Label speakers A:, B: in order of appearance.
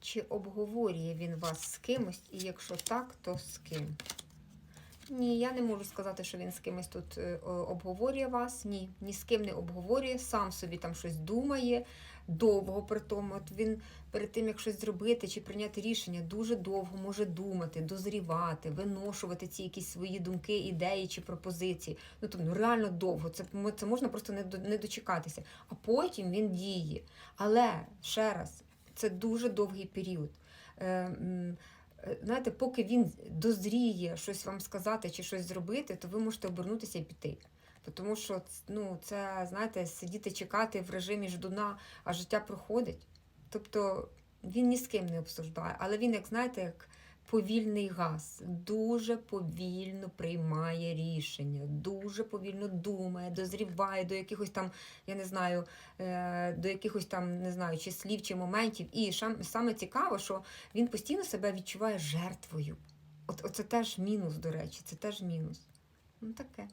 A: Чи обговорює він вас з кимось, і якщо так, то з ким? Ні, я не можу сказати, що він з кимось тут е, обговорює вас. Ні, ні з ким не обговорює, сам собі там щось думає, довго при тому. От він перед тим, як щось зробити чи прийняти рішення, дуже довго може думати, дозрівати, виношувати ці якісь свої думки, ідеї чи пропозиції. Ну тобто ну, реально довго. Це, це можна просто не, не дочекатися. А потім він діє. Але ще раз, це дуже довгий період. Е, е, Знаєте, поки він дозріє щось вам сказати чи щось зробити, то ви можете обернутися і піти. Тому що ну, це, знаєте, сидіти чекати в режимі ждуна, а життя проходить. Тобто він ні з ким не обсуждає, але він, як знаєте, як повільний газ, дуже повільно приймає рішення, дуже повільно думає, дозріває до якихось там, я не знаю, е, до якихось там, не знаю, чи слів, чи моментів. І саме цікаво, що він постійно себе відчуває жертвою. От, оце теж мінус, до речі, це теж мінус. Ну таке.